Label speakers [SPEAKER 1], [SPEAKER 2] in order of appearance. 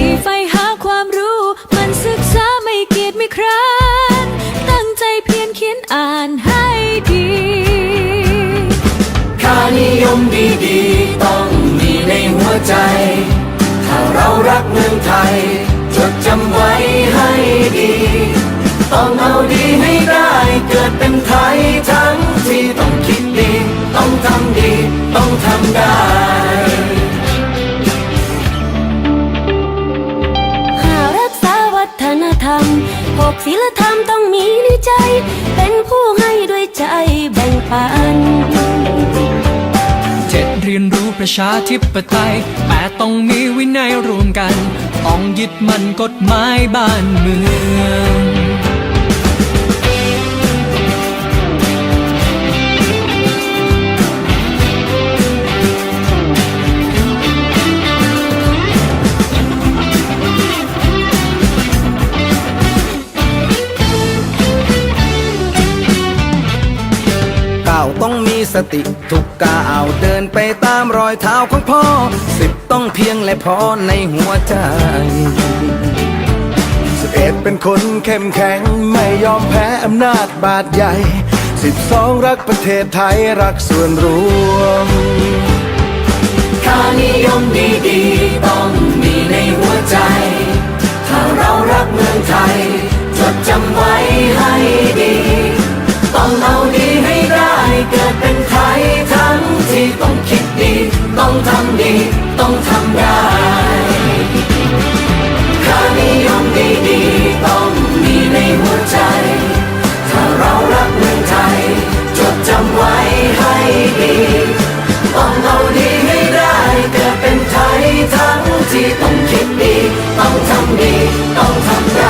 [SPEAKER 1] สี่ไฟหาความรู้ มันศึกษาไม่เกียจไม่คร้า
[SPEAKER 2] น
[SPEAKER 1] ตั้งใจเพียรเขียนอ่านให้ดี
[SPEAKER 2] ค่านิยมดีๆต้องมีในหัวใจ ถ้าเรารักเมืองไทย จดจำไว้ให้ดี ต้องเอาดีให้ได้เกิดเป็นไทยทั้งที่ต้องคิดดี ต้องทำดี ต้องทำได้
[SPEAKER 3] ศีลธรรมต้องมีในใจ เป็นผู้ให้ด้วยใจแบ่งปัน
[SPEAKER 2] เจ็ดเรียนรู้ประชาธิปไตยแปดต้องมีวินัยรวมกัน ต้องยึดมั่นกฎหมายบ้านเมือง
[SPEAKER 4] สติทุกก้าวเดินไปตามรอยเท้าของพ่อ สิบต้องเพียงและพอในหัวใจ
[SPEAKER 5] สิบเอ็ดเป็นคนเข้มแข็งไม่ยอมแพ้อำนาจบาดใหญ่สิบสองรักประเทศไทยรักส่วนรวม
[SPEAKER 2] ค่านิยมดีๆต้องมีในหัวใจ ถ้าเรารักเมืองไทย ต้องคิดดี ต้องทำดี ต้องทำได้ค่านิยมดีๆต้องมีในหัวใจ ถ้าเรารักเมืองไทย จดจำไว้ให้ดี ต้องเอาดีให้ได้เกิดเป็นไทยทั้งที่ต้องคิดดี ต้องทำดี ต้องทำได้